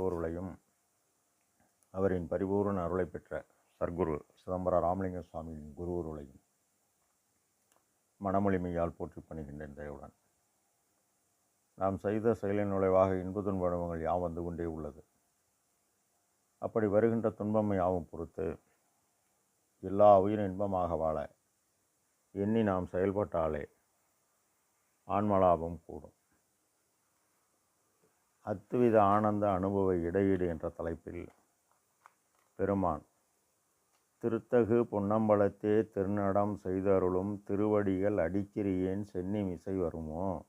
பெற்றோர்களையும் அவரின் பரிபூர்ண அருளை பெற்ற சர்க்குரு சிதம்பர ராமலிங்க சுவாமியின் குருவருளையும் மனமொழிமையால் போற்றி பணிகின்றேன் தயவுடன். நாம் செய்த செயலின் நுழைவாக இன்ப துன்ப யாவும் வந்து கொண்டே உள்ளது. அப்படி வருகின்ற துன்பம் யாவும் பொறுத்து எல்லா உயிரும் இன்பமாக வாழ எண்ணி நாம் செயல்பட்டாலே ஆன்மலாபம் கூடும். அத்துவித ஆனந்த அனுபவ இடையீடு என்ற தலைப்பில் பெருமான் திருத்தகு பொன்னம்பலத்தே திருநடம் செய்தருளும் திருவடிகள் அடிக்கிறியேன் சென்னி மிசை வருமோ?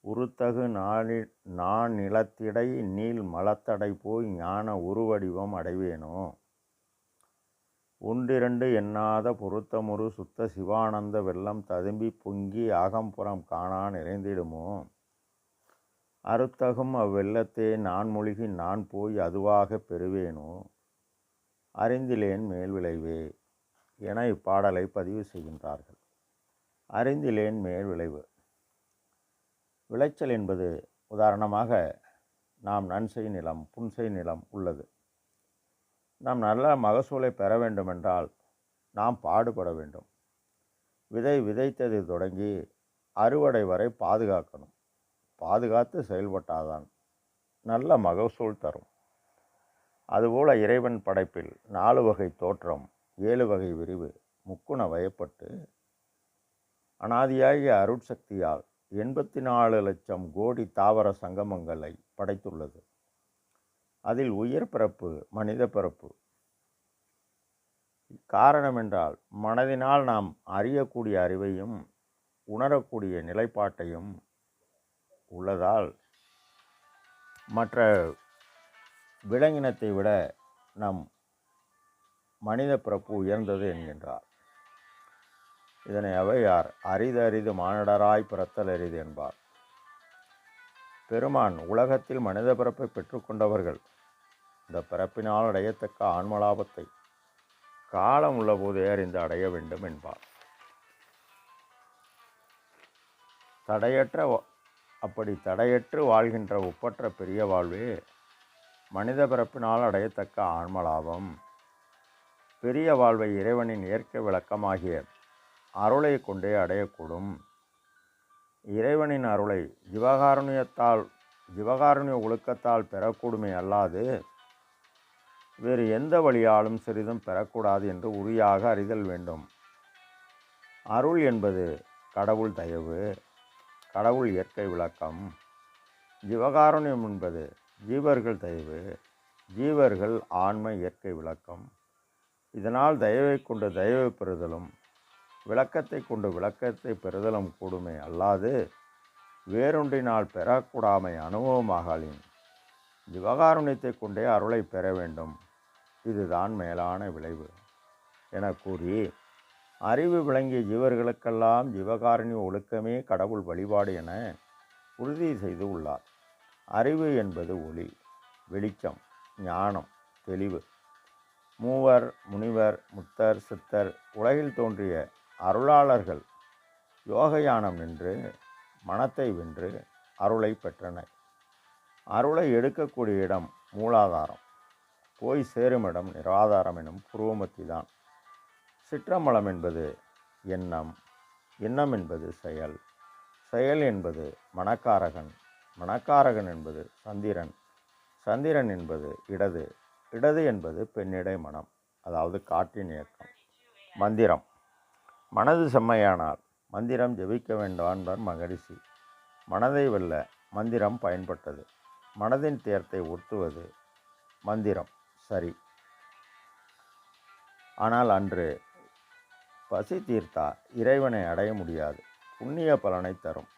உருத்தகு நாளி நான் நிலத்திடை நீள் மலத்தடை போய் ஞான உருவடிவம் அடைவேனோ? ஒன்றிரண்டு எண்ணாத பொருத்தமுறு சுத்த சிவானந்த வெள்ளம் ததும்பி பொங்கி அகம்புறம் காணா நிறைந்திடுமோ? அறுத்தகும் அவ்வெள்ளத்தை நான் மூழ்கி நான் போய் அதுவாக பெறுவேனோ? அறிந்திலேன் மேல் விளைவே என இப்பாடலை பதிவு செய்கின்றார்கள். அறிந்திலேன் மேல் விளைவு விளைச்சல் என்பது உதாரணமாக நாம் நன்செய் நிலம் புன்செய் நிலம் உள்ளது. நாம் நல்ல மகசூலை பெற வேண்டுமென்றால் நாம் பாடுபட வேண்டும். விதை விதைத்தது தொடங்கி அறுவடை வரை பாதுகாக்கணும். பாதுகாத்து செயல்பட்டாதான் நல்ல மகசூல் தரும். அதுபோல் இறைவன் படைப்பில் நாலு வகை தோற்றம் ஏழு வகை விரிவு முக்குண வயப்பட்டு அனாதியாகிய அருட்சக்தியால் எண்பத்தி நாலு லட்சம் கோடி தாவர சங்கமங்களை படைத்துள்ளது. அதில் உயிர் பிறப்பு மனித பிறப்பு. காரணம் என்றால் மனதினால் நாம் அறியக்கூடிய அறிவையும் உணரக்கூடிய நிலைப்பாட்டையும் உள்ளதால் மற்ற விலங்கினத்தை விட நம் மனித பிறப்பு உயர்ந்தது என்கின்றார். இதனை அவையார் அரிது அரிது மானிடராய் பிறத்தல் அரிது என்பார். பெருமான் உலகத்தில் மனித பிறப்பை பெற்றுக்கொண்டவர்கள் இந்த பிறப்பினால் அடையத்தக்க ஆன்மலாபத்தை காலம் உள்ளபோதே அறிந்து அடைய வேண்டும் என்பார். தடையற்ற அப்படி தடையற்று வாழ்கின்ற ஒப்பற்ற பெரிய வாழ்வே மனித பிறப்பினால் அடையத்தக்க ஆன்மலாபம். பெரிய வாழ்வை இறைவனின் இயற்கை விளக்கமாகிய அருளை கொண்டே அடையக்கூடும். இறைவனின் அருளை ஜிவகாருண்யத்தால் ஜிவகாருண்ய ஒழுக்கத்தால் பெறக்கூடுமே அல்லாது வேறு எந்த வழியாலும் சிறிதும் பெறக்கூடாது என்று உரியாக அறிதல் வேண்டும். அருள் என்பது கடவுள் தயவு. கடவுள் இயற்கை விளக்கம். ஜீவகாருண்யம் என்பது ஜீவர்கள் தயவு ஜீவர்கள் ஆன்ம இயற்கை விளக்கம். இதனால் தயவை கொண்டு தயவை பெறுதலும் விளக்கத்தை கொண்டு விளக்கத்தை பெறுதலும் கூடுமே அல்லாது வேறொன்றினால் பெறக்கூடாமை அனுபவமாகலின். ஜீவகாருண்யத்தை கொண்டே அருளை பெற வேண்டும். இதுதான் மேலான விளைவு. என கூறி அறிவு விளங்கிய ஜீவர்களுக்கெல்லாம் ஜீவகாரணி ஒழுக்கமே கடவுள் வழிபாடு என உறுதி செய்து உள்ளார். அறிவு என்பது ஒளி வெளிச்சம் ஞானம் தெளிவு. மூவர் முனிவர் முத்தர் சித்தர் உலகில் தோன்றிய அருளாளர்கள் யோகயானம் நின்று மனத்தை வென்று அருளை பெற்றனர். அருளை எடுக்கக்கூடிய இடம் மூலாதாரம். போய் சேருமிடம் நிராதாரம் எனும் புருவமத்தி தான் சிற்றம்பலம் என்பது எண்ணம். எண்ணம் என்பது செயல். செயல் என்பது மணக்காரகன் மணக்காரகன் என்பது சந்திரன். சந்திரன் என்பது இடது. இடது என்பது பெண்ணிடை மனம் அதாவது காற்றின் இயக்கம். மந்திரம். மனது செம்மையானால் மந்திரம் ஜெபிக்க வேண்டும் என்பார் மகரிஷி. மனதை வெல்ல மந்திரம் பயன்பட்டது. மனதின் தேர்த்தை ஒத்துவது மந்திரம். சரி. ஆனால் அன்று பசி தீர்த்தா இறைவனை அடைய முடியாது. புண்ணிய பலனை தரும்.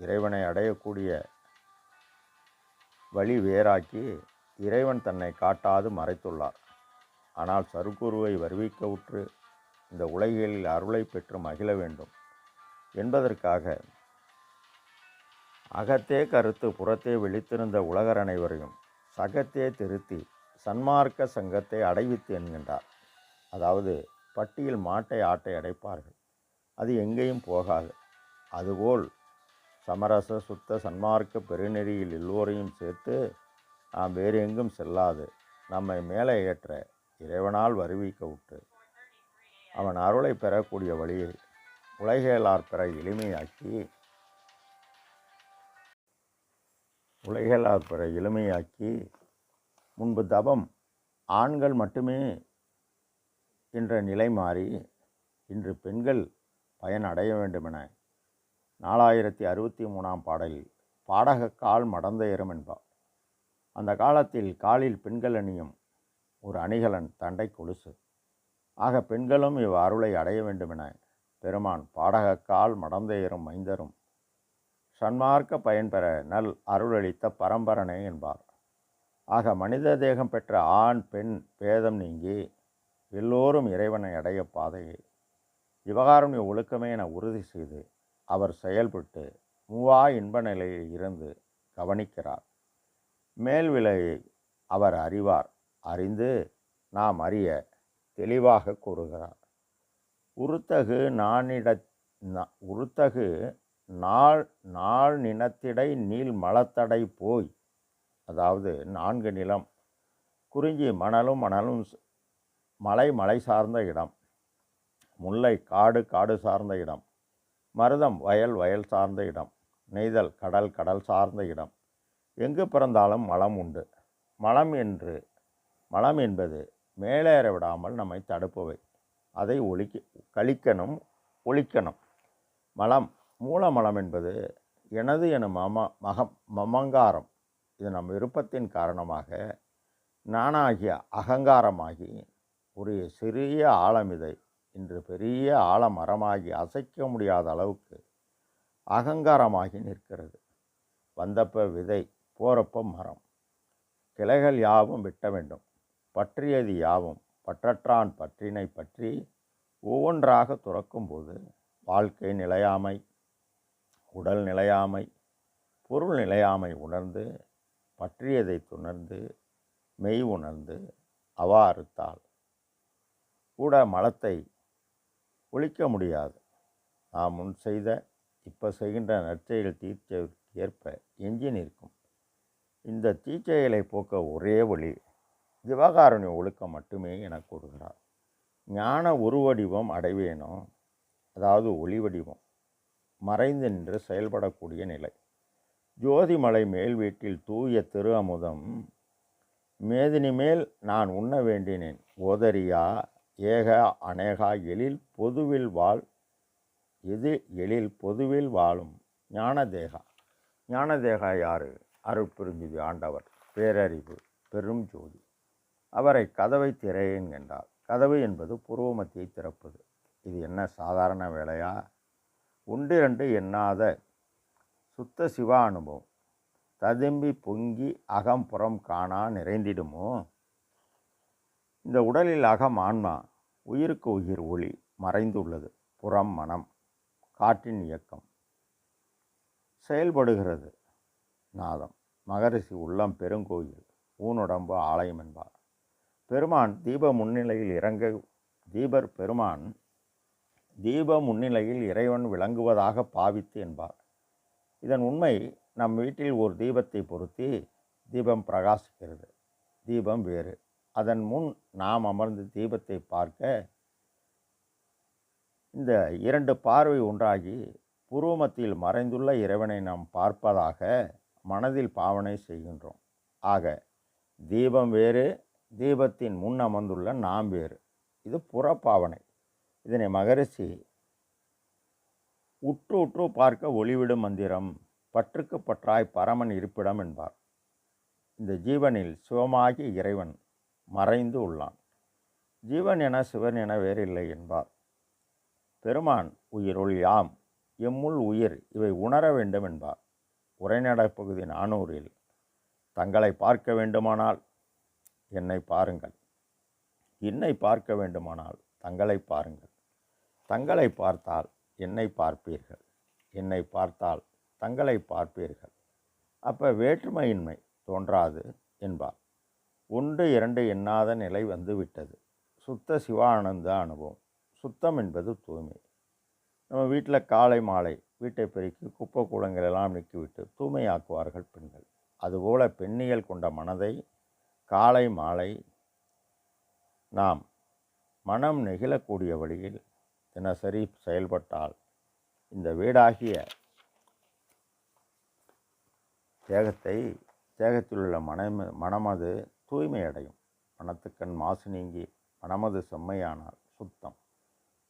இறைவனை அடையக்கூடிய வழி வேறாக்கி இறைவன் தன்னை காட்டாது மறைத்துள்ளார். ஆனால் சருக்குருவை வருவிக்க உற்று இந்த உலகில் அருளை பெற்று மகிழ வேண்டும். என்பதற்காக அகத்தே கருத்து புறத்தே விழித்திருந்த உலகர் அனைவரையும் சகத்தே திருத்தி சன்மார்க்க சங்கத்தை அடைவித்து என்கின்றார். அதாவது பட்டியில் மாட்டை ஆட்டை அடைப்பார்கள். அது எங்கேயும் போகாது. அதுபோல் சமரச சுத்த சன்மார்க்க பெருநெறியில் எல்லோரையும் சேர்த்து நாம் வேறு எங்கும் செல்லாது. நம்மை மேலே ஏற்ற இறைவனால் வருவிக்க விட்டு அவன் அருளை பெறக்கூடிய வழியை உலகேலார் பெற எளிமையாக்கி உலகேலார் பெற எளிமையாக்கி முன்பு தபம் ஆண்கள் மட்டுமே என்ற நிலை மாறி இன்று பெண்கள் பயன் அடைய வேண்டுமென நாலாயிரத்தி அறுபத்தி மூணாம் பாடலில் பாடக கால் மடந்தையரும் என்பார். அந்த காலத்தில் காலில் பெண்கள் அணியும் ஒரு அணிகலன் தண்டை கொலுசு. ஆக பெண்களும் இவ் அருளை அடைய வேண்டுமென பெருமான் பாடகக்கால் மடந்தையரும் மைந்தரும் சன்மார்க்க பயன்பெற நல் அருளளித்த பரம்பரனே என்பார். ஆக மனித தேகம் பெற்ற ஆண் பெண் பேதம் நீங்கி எல்லோரும் இறைவனை அடைய பாதையை விவகாரம் ஒழுக்கமே என உறுதி செய்து அவர் செயல்பட்டு மூவா இன்ப நிலையில் இருந்து கவனிக்கிறார். மேல் விலையை அவர் அறிவார். அறிந்து நாம் அறிய தெளிவாக கூறுகிறார். உருத்தகு நானிட ந- உருத்தகு நாள் நாள் நினத்திடை நீள் மலத்தடை போய் அதாவது நான்கு நிலம் குறிஞ்சி மணலும் மணலும் மலை மலை சார்ந்த இடம். முல்லை காடு காடு சார்ந்த இடம். மருதம் வயல் வயல் சார்ந்த இடம். நெய்தல் கடல் கடல் சார்ந்த இடம். எங்கு பிறந்தாலும் மலம் உண்டு. மலம் என்று மலம் என்பது மேலேற விடாமல் நம்மை தடுப்பவை. அதை ஒழிக்க கழிக்கணும் ஒழிக்கணும். மலம் மூலமலம் என்பது எனது எனும் மம மகம் மமங்காரம். இது நம் விருப்பத்தின் காரணமாக நானாகிய அகங்காரமாகி ஒரு சிறிய ஆழமிதை இன்று பெரிய ஆழமரமாகி அசைக்க முடியாத அளவுக்கு அகங்காரமாகி நிற்கிறது. வந்தப்ப விதை போகிறப்ப மரம். கிளைகள் யாவும் வெட்ட வேண்டும். பற்றியது யாவும் பற்றற்றான் பற்றினை பற்றி ஒவ்வொன்றாக துறக்கும்போது வாழ்க்கை நிலையாமை உடல் நிலையாமை பொருள் நிலையாமை உணர்ந்து பற்றியதை துணர்ந்து மெய் உணர்ந்து அவா அறுத்தாள் கூட மலத்தை ஒழிக்க முடியாது. நாம் முன் செய்த இப்போ செய்கின்ற நற்செயல் தீர்ச்சைக்கு ஏற்ப எஞ்சி நிற்கும் இந்த தீச்செயலை போக்க ஒரே வழி சிவகாருண்ய ஒழுக்கம் மட்டுமே என கூறுகிறார். ஞான உருவடிவம் அடைவேனோ? அதாவது ஒளி வடிவம். மறைந்து நின்று செயல்படக்கூடிய நிலை. ஜோதிமலை மேல் வீட்டில் தூய திரு அமுதம் மேதினி மேல் நான் உண்ண வேண்டினேன். ஓதரியா ஏக அநேகா எழில் பொதுவில் வாழ் எது எழில் பொதுவில் வாழும்? ஞானதேகா. ஞானதேகா யாரு? அருட்பெருஞ்சுதி ஆண்டவர். பேரறிவு பெரும் ஜோதி. அவரை கதவை திரையேன் என்றார் கதவு என்பது புருவமத்தியை திறப்பது. இது என்ன சாதாரண வேலையா? ஒன்றிரண்டு எண்ணாத சுத்த சிவ அனுபவம். ததும்பி பொங்கி அகம் புறம் காணா நிறைந்திடுமோ? இந்த உடலில் அகம் ஆன்மா உயிருக்கு உயிர் ஒளி மறைந்துள்ளது. புறம் மனம் காற்றின் இயக்கம். செயல்படுகிறது. நாதம் மகரிஷி உள்ளம் பெருங்கோயில் ஊனுடம்பு ஆலயம் என்பார். பெருமான் தீப முன்னிலையில் இறங்க தீபர் பெருமான் தீப முன்னிலையில் இறைவன் விளங்குவதாக பாவித்து என்பார். இதன் உண்மை நம் வீட்டில் ஒரு தீபத்தை பொருத்தி தீபம் பிரகாசிக்கிறது. தீபம் வேறு. அதன் முன் நாம் அமர்ந்து தீபத்தை பார்க்க இந்த இரண்டு பார்வை ஒன்றாகி புருவமத்தில் மறைந்துள்ள இறைவனை நாம் பார்ப்பதாக மனதில் பாவனை செய்கின்றோம். ஆக தீபம் வேறு தீபத்தின் முன் அமர்ந்துள்ள நாம் வேறு. இது புறப்பாவனை. இதனை மகரிஷி உற்று உற்று பார்க்க ஒளிவிடும் மந்திரம் பற்றுக்கு பற்றாய் பரமன் இருப்பிடம் என்பார். இந்த ஜீவனில் சிவமாகி இறைவன் மறைந்து உள்ளான். ஜீவன் என சிவன் என வேறில்லை என்பார். பெருமான் உயிருள் யாம் எம்முள் உயிர் இவை உணர வேண்டும் என்பார். உரைநடை பகுதி நானூறில் தங்களை பார்க்க வேண்டுமானால் என்னை பாருங்கள். என்னை பார்க்க வேண்டுமானால் தங்களை பாருங்கள். தங்களை பார்த்தால் என்னை பார்ப்பீர்கள். என்னை பார்த்தால் தங்களை பார்ப்பீர்கள். அப்போ வேற்றுமையின்மை தோன்றாது என்பார். ஒன்று இரண்டு எண்ணாத நிலை வந்து விட்டது. சுத்த சிவானந்த அனுபவம். சுத்தம் என்பது தூய்மை. நம்ம வீட்டில் காலை மாலை வீட்டை பெருக்கி குப்பை கூடங்கள் எல்லாம் நீக்கிவிட்டு தூய்மையாக்குவார்கள் பெண்கள். அதுபோல பெண்ணியல் கொண்ட மனதை காலை மாலை நாம் மனம் நெகிழக்கூடிய வழியில் தினசரி செயல்பட்டால் இந்த வீடாகிய தேகத்தை தேகத்தில் உள்ள மனம் மனமது தூய்மை அடையும். மனத்துக்கண் மாசு நீங்கி மனமது செம்மையானால் சுத்தம்.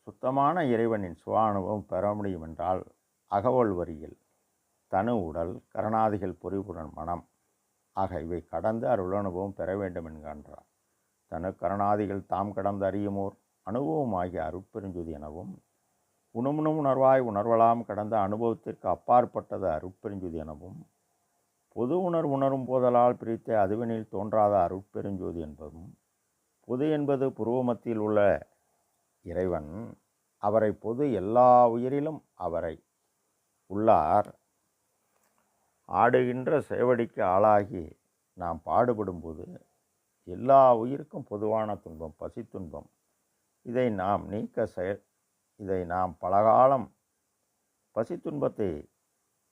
சுத்தமான இறைவனின் சுவ அனுபவம் பெற முடியும் என்றால் அகவல் வரியில் தனு உடல் கரணாதிகள் பொறிவுடன் மனம். ஆக இவை கடந்து அருள் அனுபவம் பெற வேண்டும் என்கின்றார். தனு கரணாதிகள் தாம் கடந்து அறியுமோர் அனுபவமாகிய அருட்பெருஞ்சுதி எனவும் உணுமுணும் உணர்வாய் உணர்வலாம் கடந்த அனுபவத்திற்கு அப்பாற்பட்டது அருட்பெருஞ்சுதி எனவும் பொது உணர் உணரும் போதலால் பிரித்த அதுவெனில் தோன்றாத அருட்பெருஞ்சோதி என்பதும் பொது என்பது புருவமத்தில் உள்ள இறைவன் அவரை பொது எல்லா உயிரிலும் அவரை உள்ளார். ஆடுகின்ற சேவடிக்கு ஆளாகி நாம் பாடுபடும்போது எல்லா உயிருக்கும் பொதுவான துன்பம் பசி துன்பம். இதை நாம் நீக்க செயல் இதை நாம் பலகாலம் பசி துன்பத்தை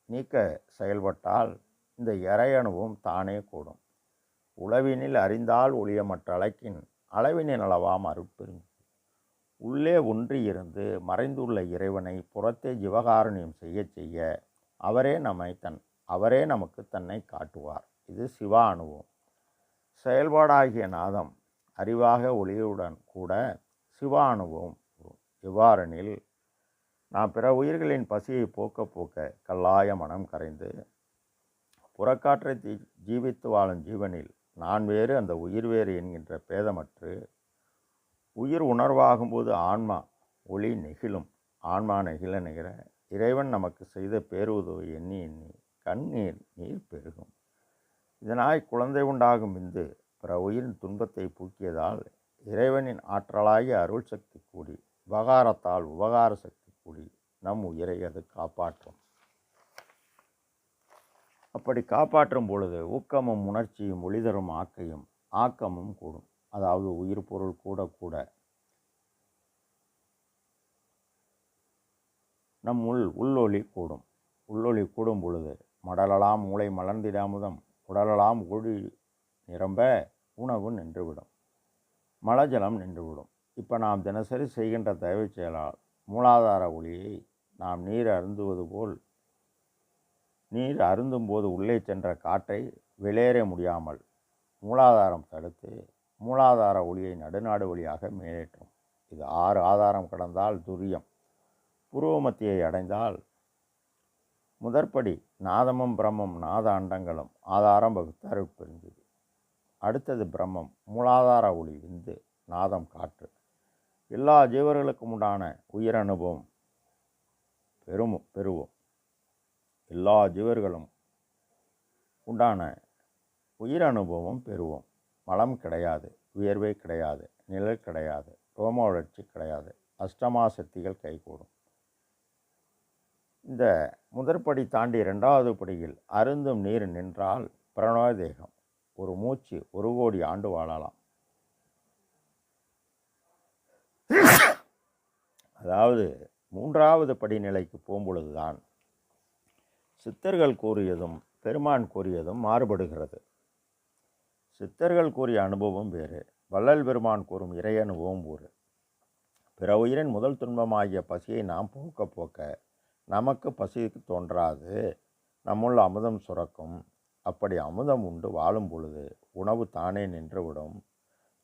நீக்க செயல்பட்டால் இந்த இறை அணுவும் தானே கூடும். உளவினில் அறிந்தால் ஒளிய அழைக்கின் அளவினின் அளவாம் அருட்பெரும் உள்ளே ஒன்றியிருந்து மறைந்துள்ள இறைவனை புறத்தே ஜிவகாரணியம் செய்ய செய்ய அவரே நம்மை தன் அவரே நமக்கு தன்னை காட்டுவார். இது சிவா அனுபவம் செயல்பாடாகிய நாதம் அறிவாக ஒளியுடன் கூட சிவா அனுபவம் எவ்வாறெனில் நாம் பிற உயிர்களின் பசியை போக்க போக்க கல்லாய மனம் கரைந்து புறக்காற்றை தீ ஜீவித்து வாழும் ஜீவனில் நான் வேறு அந்த உயிர் வேறு என்கின்ற பேதமற்று உயிர் உணர்வாகும்போது ஆன்மா ஒளி நெகிழும். ஆன்மா நெகிழ நிகர இறைவன் நமக்கு செய்த பேருதவி எண்ணி எண்ணி கண்ணீர் நீர் பெருகும். இதனாய் குழந்தை உண்டாகும் இந்து பிற உயிரின் துன்பத்தை பூக்கியதால் இறைவனின் ஆற்றலாகிய அருள் சக்தி கூடி உபகாரத்தால் உபகார சக்தி கூடி நம் உயிரை அது காப்பாற்றும். அப்படி காப்பாற்றும் பொழுது ஊக்கமும் உணர்ச்சியும் ஒளிதரும் ஆக்கையும் ஆக்கமும் கூடும். அதாவது உயிர் பொருள் கூட கூட. நம் உள் உள்ளொளி கூடும். உள்ளொளி கூடும் பொழுது மடலலாம் மூளை மலர்ந்திடாமுதம் உடலலாம் ஒளி நிரம்ப உணவு நின்றுவிடும். மலஜலம் நின்றுவிடும். இப்போ நாம் தினசரி செய்கின்ற தயவு செயலால் மூலாதார ஒளியை நாம் நீர் அருந்துவது போல் நீர் அருந்தும்போது உள்ளே சென்ற காற்றை வெளியேற முடியாமல் மூலாதாரம் தடுத்து மூலாதார ஒளியை நடுநாடு வழியாக மேலேற்றும். இது ஆறு ஆதாரம் கடந்தால் துரியம். புருவ மத்தியை அடைந்தால் முதற்படி நாதமும் பிரம்மம் நாத அண்டங்களும் ஆதாரம் வகுத்தாறு பிரிந்தது அடுத்தது பிரம்மம் மூலாதார ஒளி விந்து நாதம் காற்று. எல்லா ஜீவர்களுக்கும் உண்டான உயிரனுபவம் பெருமும் பெரும் பெறுவோம். எல்லா ஜீவர்களும் உண்டான உயிர் அனுபவம் பெறுவோம். மலம் கிடையாது உயர்வே கிடையாது நிழல் கிடையாது ரோம வளர்ச்சி கிடையாது அஷ்டமா சக்திகள் கைகூடும். இந்த முதற்படி தாண்டி ரெண்டாவது படியில் அருந்தும் நீர் நின்றால் பிரணோய தேகம். ஒரு மூச்சு ஒரு கோடி ஆண்டு வாழலாம். அதாவது மூன்றாவது படிநிலைக்கு போகும்பொழுதுதான் சித்தர்கள் கூறியதும் பெருமான் கூறியதும் மாறுபடுகிறது. சித்தர்கள் கூறிய அனுபவம் வேறு. வள்ளல் பெருமான் கூறும் இறை அனுபவம் ஊறு. பிற உயிரின் முதல் துன்பமாகிய பசியை நாம் போக்க போக்க நமக்கு பசி தோன்றாது. நம்முள் அமுதம் சுரக்கும். அப்படி அமுதம் உண்டு வாழும் பொழுது உணவு தானே நின்றுவிடும்.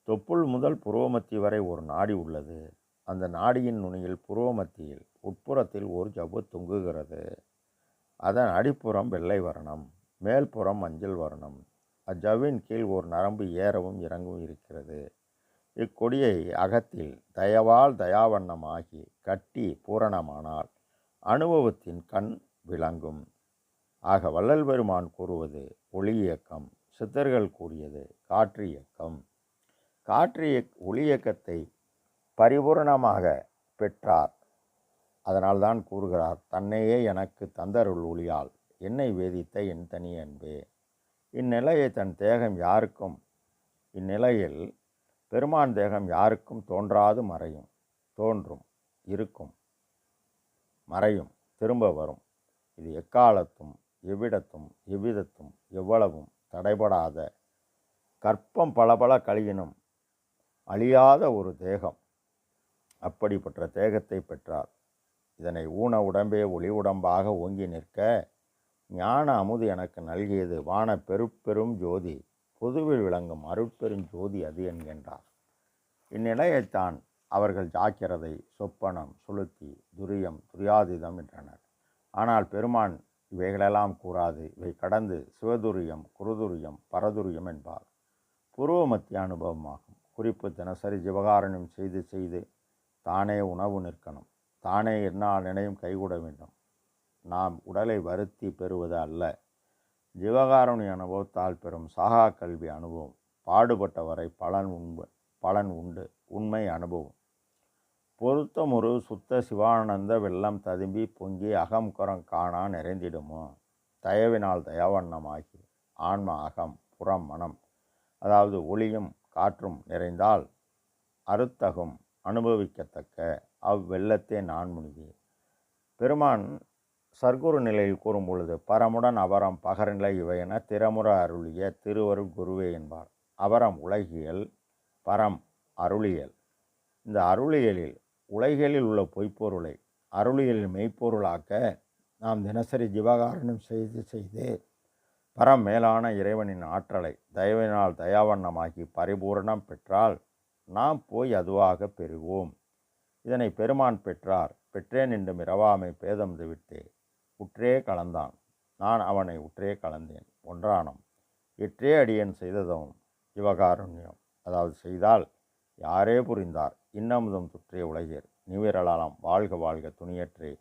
தொப்புள் முதல் புருவமத்தி வரை ஒரு நாடி உள்ளது. அந்த நாடியின் நுனியில் புருவமத்தியில் உட்புறத்தில் ஒரு ஜவ்வு தொங்குகிறது. அதன் அடிப்புறம் வெள்ளை வர்ணம் மேல்புறம் மஞ்சள் வர்ணம். அஜவ்வின் கீழ் ஒரு நரம்பு ஏறவும் இறங்கவும் இருக்கிறது. இக்கொடியை அகத்தில் தயவால் தயாவண்ணமாகி கட்டி பூரணமானால் அனுபவத்தின் கண் விளங்கும். ஆக வள்ளல் பெருமான் கூறுவது ஒளி இயக்கம் சித்தர்கள் கூறியது காற்று இயக்கம். காற்று இயக் ஒளி இயக்கத்தை பரிபூரணமாக பெற்றார் அதனால்தான் கூறுகிறார் தன்னையே எனக்கு தந்தருள் ஒளியால் என்னை வேதித்த என் தனி அன்பே. இந்நிலையை தன் தேகம் யாருக்கும் இந்நிலையில் பெருமான் தேகம் யாருக்கும் தோன்றாது மறையும் தோன்றும் இருக்கும் மறையும் திரும்ப வரும். இது எக்காலத்தும் எவ்விடத்தும் எவ்விதத்தும் எவ்வளவும் தடைபடாத கற்பம் பலபல கழியினும் அழியாத ஒரு தேகம். அப்படிப்பட்ட தேகத்தை பெற்றார். இதனை ஊன உடம்பே ஒளி உடம்பாக ஓங்கி நிற்க ஞான அமுது எனக்கு நல்கியது. வான பெருப்பெரும் ஜோதி பொதுவில் விளங்கும் அருட்பெரும் ஜோதி அது என்கின்றார். இந்நிலையைத்தான் அவர்கள் ஜாக்கிரதை சொப்பனம் சுளுத்தி துரியம் துரியாதீதம் என்றனர். ஆனால் பெருமான் இவைகளெல்லாம் கூறாது. இவை கடந்து சிவதுரியம் குருதுரியம் பரதுரியம் என்பார். பூர்வ மத்திய அனுபவமாகும். குறிப்பு தினசரி ஜிவகாரணம் செய்து செய்து தானே உணவு நிற்கணும். தானே என்னால் நினையும் கைகூட வேண்டும். நாம் உடலை வருத்தி பெறுவது அல்ல. ஜீவகாரணி அனுபவத்தால் பெறும் சாகா கல்வி அனுபவம். பாடுபட்டவரை பலன் உண்பு பலன் உண்டு. உண்மை அனுபவம். பொருத்தமுறு சுத்த சிவானந்த வெள்ளம் ததும்பி பொங்கி அகம் குரம் காணா நிறைந்திடுமோ? தயவினால் தயவண்ணமாகி ஆன்ம அகம் புறம் மனம் அதாவது ஒளியும் காற்றும் நிறைந்தால் அறுத்தகும் அனுபவிக்கத்தக்க அவ்வெள்ளத்தே நான் முனிகி பெருமான் சர்க்குரு நிலையில் கூறும் பொழுது பரமுடன் அபரம் பகரநிலை இவை என திறமுற அருளிய திருவருள் குருவே என்பார். அபரம் உலகியல் பரம் அருளியல். இந்த அருளியலில் உலகியலில் உள்ள பொய்ப்பொருளை அருளியலில் மெய்ப்பொருளாக்க நாம் தினசரி ஜீவகாரணம் செய்து செய்து பரம் மேலான இறைவனின் ஆற்றலை தயவினால் தயாவண்ணமாகி பரிபூரணம் பெற்றால் நாம் போய் அதுவாக பெறுவோம். இதனை பெருமான் பெற்றார். பெற்றேன் என்று மிரவாமை பேதம் விட்டு உற்றே கலந்தான். நான் அவனை உற்றே கலந்தேன். ஒன்றானம். இற்றே அடியேன் செய்ததும் சிவகாருண்யம் அதாவது செய்தால் யாரே புரிந்தார். இன்னமுதும் சுற்றிய உலகிர். நிவிரலாம் வாழ்க வாழ்க துணியற்றே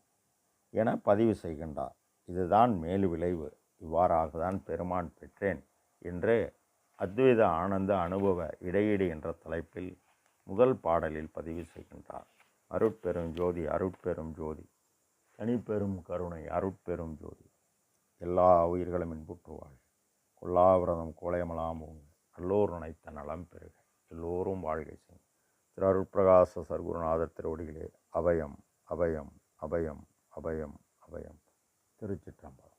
என பதிவு செய்கின்றார். இதுதான் மேலு விளைவு. இவ்வாறாக தான் பெருமான் பெற்றேன் என்று அத்வைத ஆனந்த அனுபவ இடையீடு என்ற தலைப்பில் முதல் பாடலில் பதிவு செய்கின்றார். அருட்பெரும் ஜோதி அருட்பெரும் ஜோதி தனிப்பெரும் கருணை அருட்பெரும் ஜோதி. எல்லா உயிர்களும் இன்புற்றுவாள் கொல்லாவிரதம் கோலையமலாம் நல்லோர் நினைத்த நலம் பெறுக எல்லோரும் வாழ்கை செய்யும் திரு அருட்பிரகாச சர்க்குருநாதர் திருவடிகளே அபயம் அபயம் அபயம் அபயம் அபயம். திருச்சிற்றம்பலம்.